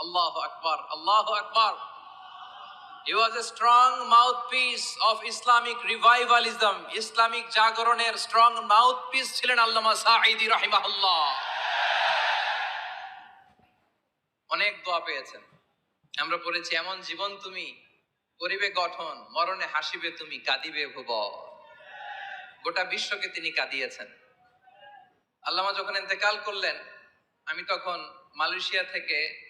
Allahu Akbar, Allahu Akbar. He was a strong mouthpiece of Islamic revivalism, Islamic জাগরণের strong mouthpiece ছিলেন আল্লামা সাঈদি রাহিমাহুল্লাহ। অনেক দোয়া পেয়েছেন। আমরা পড়েছি এমন জীবন তুমি করিবে গঠন মরণে হাসিবে তুমি কাঁদিবে ভুব। গোটা বিশ্বকে তিনি কাঁদিয়েছেন। আল্লামা যখন ইন্তেকাল করলেন আমি তখন মালয়েশিয়া থেকে